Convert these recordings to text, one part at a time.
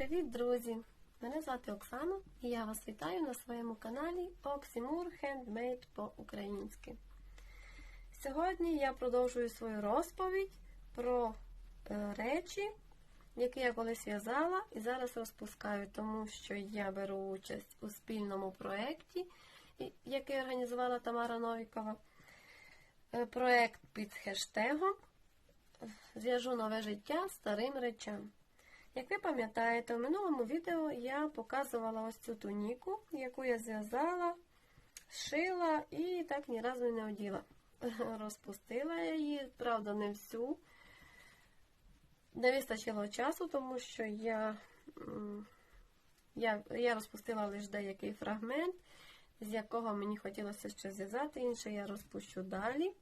Привіт, друзі! Мене звати Оксана і я вас вітаю на своєму каналі Oxymur Handmade по-українськи. Сьогодні я продовжую свою розповідь про е, речі, які я колись в'язала і зараз розпускаю, тому що я беру участь у спільному проєкті, який організувала Тамара Новікова. Е, Проєкт під хештегом Зв'яжу нове життя старим речам. Як ви пам'ятаєте, у минулому відео я показувала ось цю туніку, яку я зв'язала, шила і так ні разу не оділа. Розпустила я її, правда, не всю. Не вистачило часу, тому що я, я, я розпустила лише деякий фрагмент, з якого мені хотілося ще зв'язати, інше я розпущу далі.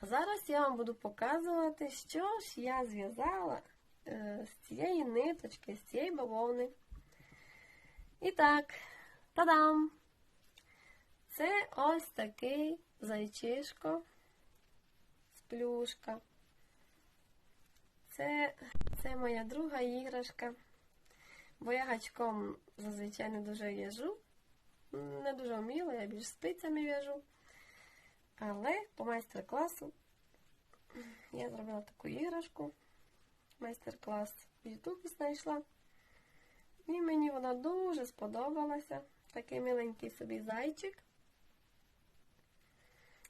Зараз я вам буду показувати, що ж я зв'язала з цієї ниточки, з цієї бавовни. І так, та-дам! Це ось такий зайчишко з плюшка. Це, це моя друга іграшка. Бо я гачком зазвичай не дуже в'яжу. Не дуже вміла, я більш спицями в'яжу. Але по майстер-класу я зробила таку іграшку. Майстер-клас в Ютубі знайшла. І мені вона дуже сподобалася. Такий миленький собі зайчик.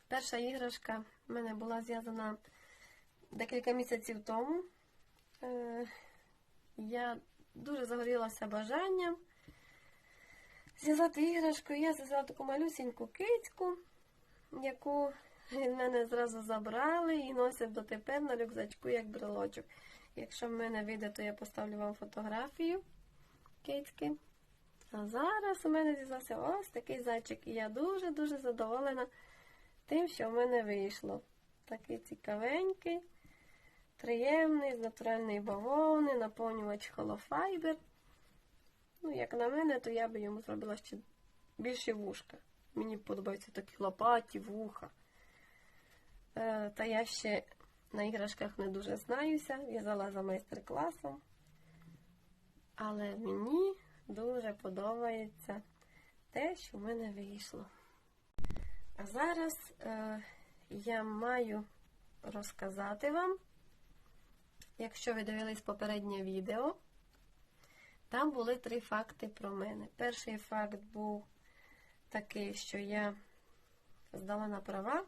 Перша іграшка в мене була зв'язана декілька місяців тому. Е, Я дуже загорілася бажанням зв'язати іграшку. Я зв'язала таку малюсіньку кицьку, яку в мене зразу забрали і носять дотепер на рюкзачку як брелочок. Якщо в мене вийде, то я поставлю вам фотографію кицьки. А зараз у мене зв'язався ось такий зайчик. І я дуже-дуже задоволена тим, що в мене вийшло. Такий цікавенький, приємний, з натуральної бавовни, наповнювач холофайбер. Ну, як на мене, то я би йому зробила ще більше вушка. Мені подобаються такі лопаті, вуха. Е, Та я ще на іграшках не дуже знаюся, в'язала за майстер-класом. Але мені дуже подобається те, що в мене вийшло. А зараз е, я маю розказати вам, якщо ви дивились попереднє відео, там були три факти про мене. Перший факт був такий, що я здала на права,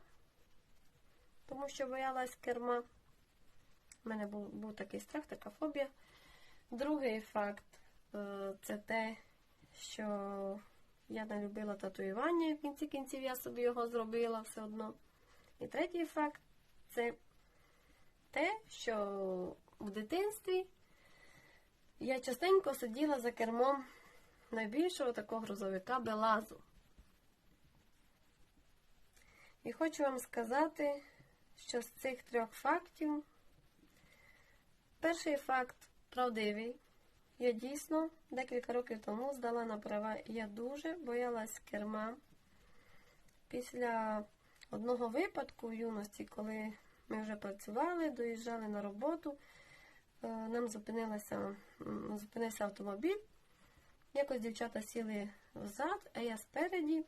тому що боялась керма. У мене був, був такий страх, така фобія. Другий факт е, це те, що я не любила татуювання, в кінці кінців я собі його зробила все одно. І третій факт це те, що в дитинстві я частенько сиділа за кермом найбільшого такого грузовика Белазу. І хочу вам сказати, що з цих трьох фактів перший факт правдивий. Я дійсно декілька років тому здала на права. Я дуже боялась керма. Після одного випадку в юності, коли ми вже працювали, доїжджали на роботу, е, нам зупинилася, зупинився автомобіль. Якось дівчата сіли взад, а я спереді.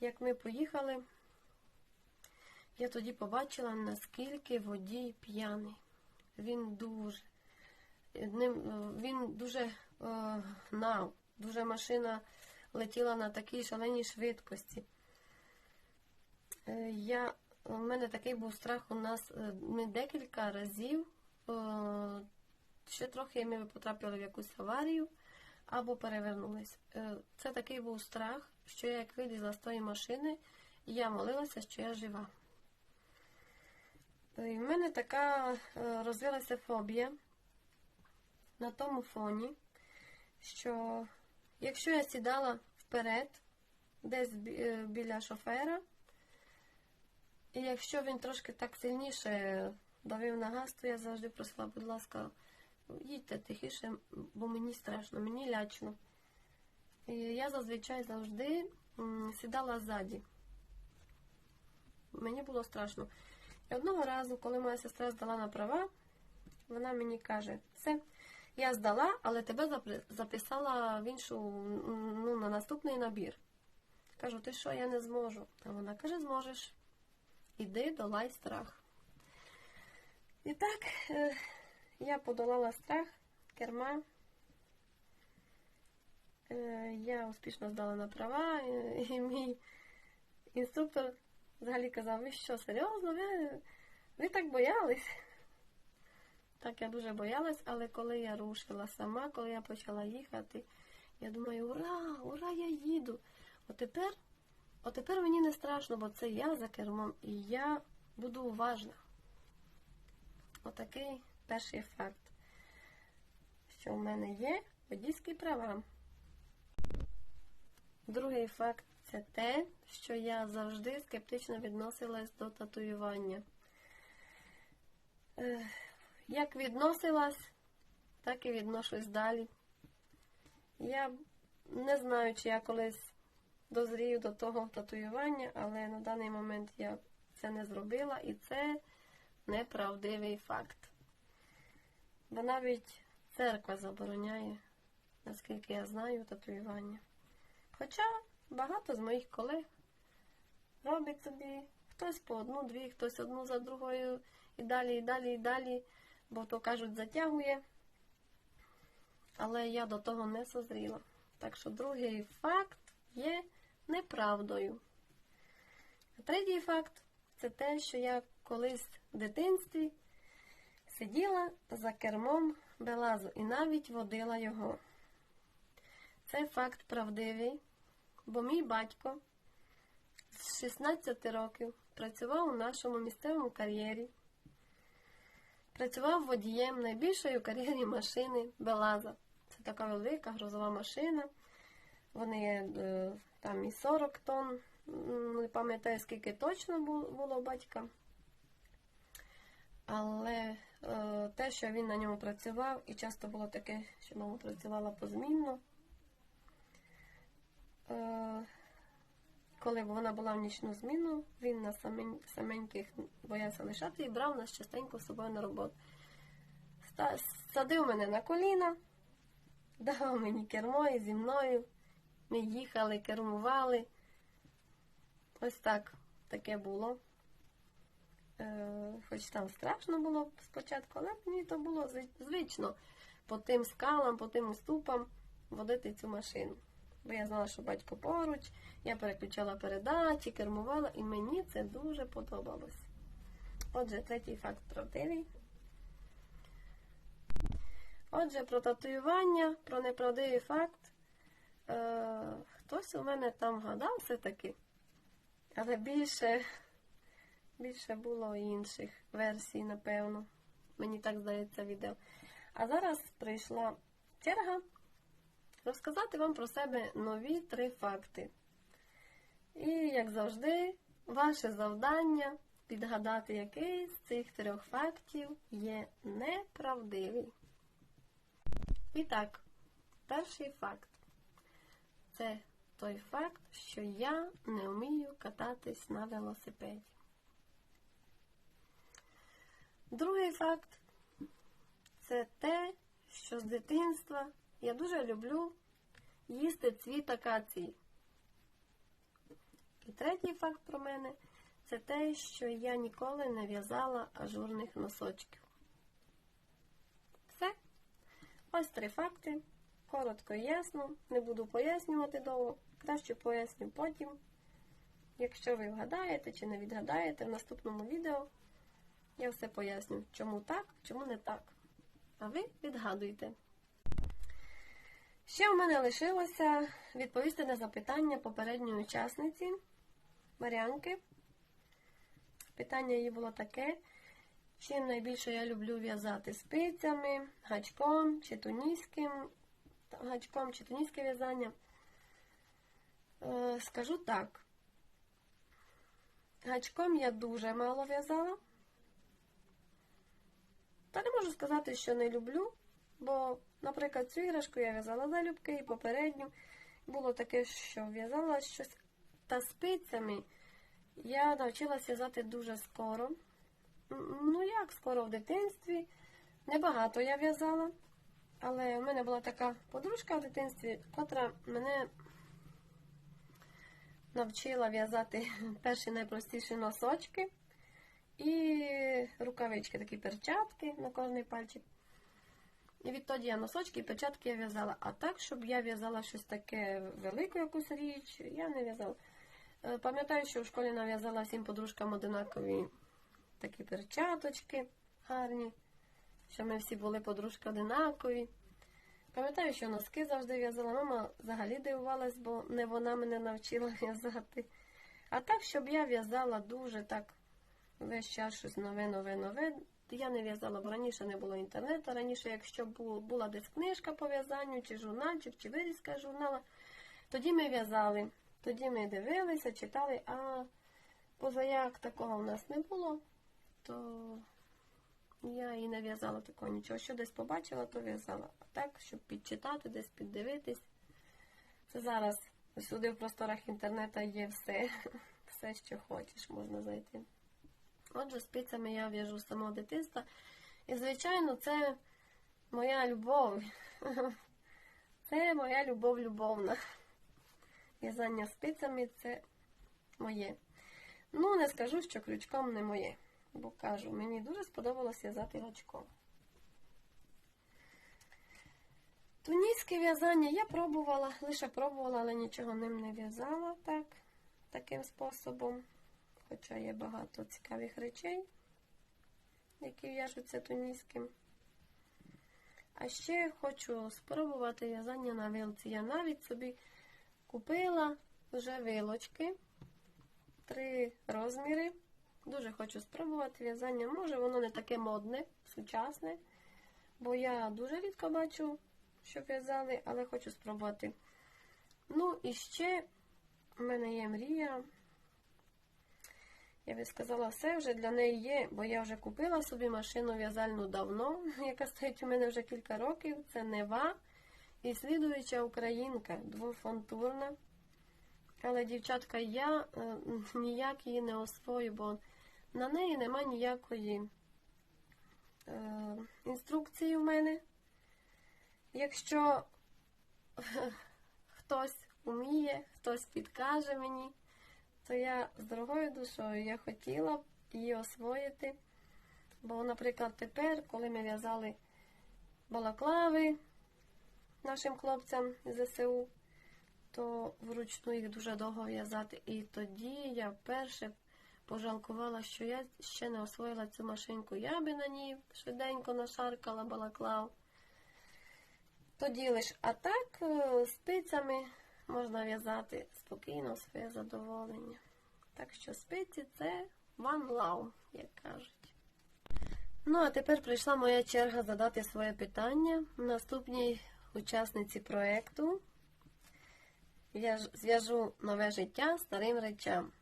Як ми поїхали, я тоді побачила, наскільки водій п'яний. Він дуже е, він дуже е, гнав, дуже машина летіла на такій шаленій швидкості. Е, я, у мене такий був страх у нас е, ми декілька разів. Е, ще трохи ми потрапили в якусь аварію або перевернулись. Е, це такий був страх, що я як вилізла з тої машини, я молилася, що я жива. Е, І в мене така е, розвилася фобія на тому фоні, що якщо я сідала вперед, десь е, біля шофера, і якщо він трошки так сильніше давив на газ, то я завжди просила, будь ласка, їдьте тихіше, бо мені страшно, мені лячно. І я зазвичай завжди сідала ззаді. Мені було страшно. І одного разу, коли моя сестра здала на права, вона мені каже, все, Я здала, але тебе записала в іншу, ну, на наступний набір. Кажу, ти що, я не зможу. А вона каже, зможеш. Іди, долай страх. І так, е, я подолала страх керма. Е, Я успішно здала на права, і мій інструктор взагалі казав, ви що, серйозно? Ви, ви так боялись? Так, я дуже боялась, але коли я рушила сама, коли я почала їхати, я думаю, ура, ура, я їду. Отепер, отепер мені не страшно, бо це я за кермом, і я буду уважна. Отакий перший факт, що в мене є водійські права. Другий факт це те, що я завжди скептично відносилась до татуювання. Як відносилась, так і відношусь далі. Я не знаю, чи я колись дозрію до того татуювання, але на даний момент я це не зробила і це неправдивий факт. Бо навіть церква забороняє, наскільки я знаю, татуювання. Хоча багато з моїх колег робить собі хтось по одну, дві, хтось одну за другою, і далі, і далі, і далі, бо то кажуть, затягує. Але я до того не созріла. Так що другий факт є неправдою. Третій факт це те, що я колись в дитинстві сиділа за кермом Белазу і навіть водила його. Це факт правдивий, бо мій батько з 16 років працював у нашому місцевому кар'єрі. Працював водієм найбільшої у кар'єрі машини Белаза. Це така велика грузова машина. Вони е, там і 40 тонн, не пам'ятаю, скільки точно було батька. Але е, те, що він на ньому працював, і часто було таке, що мама працювала позмінно. Е, коли вона була в нічну зміну, він самень- саменьких боявся лишати і брав нас частенько з собою на роботу. Садив мене на коліна, давав мені кермо і зі мною. Ми їхали, кермували. Ось так таке було. Е, хоч там страшно було спочатку, але мені то було звично по тим скалам, по тим уступам водити цю машину. Бо я знала, що батько поруч, я переключала передачі, кермувала, і мені це дуже подобалось. Отже, третій факт правдивий. Отже, про татуювання, про неправдивий факт. Е, хтось у мене там гадав все-таки, але більше, більше було інших версій, напевно. Мені так здається відео. А зараз прийшла черга розказати вам про себе нові три факти. І, як завжди, ваше завдання підгадати, який з цих трьох фактів є неправдивий. І так, перший факт це той факт, що я не вмію кататись на велосипеді. Другий факт це те, що з дитинства я дуже люблю їсти цвіт акації. І третій факт про мене це те, що я ніколи не в'язала ажурних носочків. Все. Ось три факти. Коротко і ясно. Не буду пояснювати довго. Краще поясню потім. Якщо ви вгадаєте чи не відгадаєте в наступному відео, я все поясню, чому так, чому не так. А ви відгадуйте. Ще в мене лишилося відповісти на запитання попередньої учасниці Маріанки. Питання її було таке, чим найбільше я люблю в'язати спицями, гачком чи туніським гачком чи туніське в'язання. Е, скажу так. Гачком я дуже мало в'язала. Та не можу сказати, що не люблю, бо, наприклад, цю іграшку я в'язала залюбки і попередню. Було таке, що в'язала щось та спицями. Я навчилася в'язати дуже скоро. Ну, як скоро в дитинстві. Небагато я в'язала. Але в мене була така подружка в дитинстві, котра мене навчила в'язати перші найпростіші носочки і рукавички, такі перчатки на кожний пальчик. І відтоді я носочки і перчатки я в'язала. А так, щоб я в'язала щось таке велику якусь річ, я не в'язала. Е, Пам'ятаю, що в школі нав'язала всім подружкам одинакові такі перчаточки гарні, що ми всі були подружки одинакові. Пам'ятаю, що носки завжди в'язала. Мама взагалі дивувалась, бо не вона мене навчила в'язати. А так, щоб я в'язала дуже так весь час щось нове, нове, нове. Я не в'язала, бо раніше не було інтернету. Раніше, якщо була десь книжка по в'язанню, чи журнальчик, чи вирізка журнала, тоді ми в'язали. Тоді ми дивилися, читали, а позаяк такого в нас не було, то я і не в'язала такого нічого. Що десь побачила, то в'язала. А так, щоб підчитати, десь піддивитись. Це зараз всюди в просторах інтернету є все, все, що хочеш, можна знайти. Отже, спицями я в'яжу з самого дитинства. І, звичайно, це моя любов. Це моя любов любовна. В'язання спицями це моє. Ну, не скажу, що крючком не моє. Бо кажу, мені дуже сподобалось в'язати гачком. Туніське в'язання я пробувала, лише пробувала, але нічого ним не в'язала так, таким способом. Хоча є багато цікавих речей, які в'яжуться туніським. А ще хочу спробувати в'язання на вилці. Я навіть собі купила вже вилочки, три розміри. Дуже хочу спробувати в'язання. Може, воно не таке модне, сучасне, бо я дуже рідко бачу, що в'язали, але хочу спробувати. Ну, і ще в мене є мрія. Я би сказала, все вже для неї є, бо я вже купила собі машину в'язальну давно, яка стоїть у мене вже кілька років. Це Нева і слідуюча українка, двофонтурна. Але, дівчатка, я е, ніяк її не освою, бо на неї нема ніякої е, інструкції в мене. Якщо хтось вміє, хтось підкаже мені, то я з дорогою душою я хотіла б її освоїти. Бо, наприклад, тепер, коли ми в'язали балаклави нашим хлопцям з ЗСУ, то вручну їх дуже довго в'язати. І тоді я перше пожалкувала, що я ще не освоїла цю машинку. Я би на ній швиденько нашаркала балаклав. Тоді лиш, а так е, спицями можна в'язати спокійно своє задоволення. Так що спиці це one love, як кажуть. Ну, а тепер прийшла моя черга задати своє питання наступній учасниці проєкту. Я зв'яжу нове життя старим речам.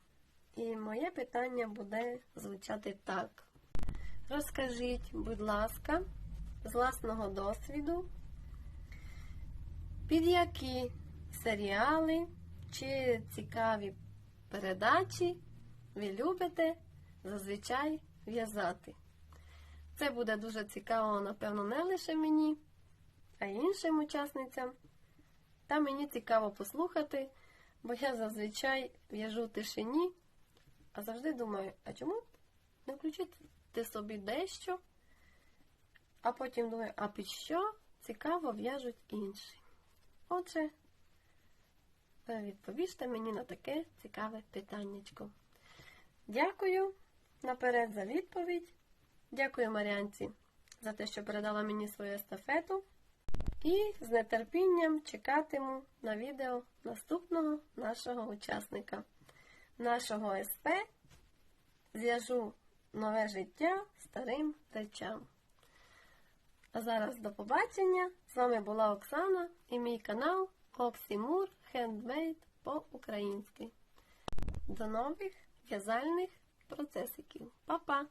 І моє питання буде звучати так. Розкажіть, будь ласка, з власного досвіду, під які серіали чи цікаві передачі ви любите зазвичай в'язати. Це буде дуже цікаво, напевно, не лише мені, а й іншим учасницям. Та мені цікаво послухати, бо я зазвичай в'яжу тишині, а завжди думаю, а чому не включити собі дещо, а потім думаю, а під що цікаво в'яжуть інші. Отже, ви відповісте мені на таке цікаве питаннячко. Дякую наперед за відповідь. Дякую Маріанці за те, що передала мені свою естафету. І з нетерпінням чекатиму на відео наступного нашого учасника, нашого СП. Зв'яжу нове життя старим речам. А зараз до побачення. З вами була Оксана і мій канал Оксімур Хендмейд по-українськи. До нових в'язальних процесиків. Па-па!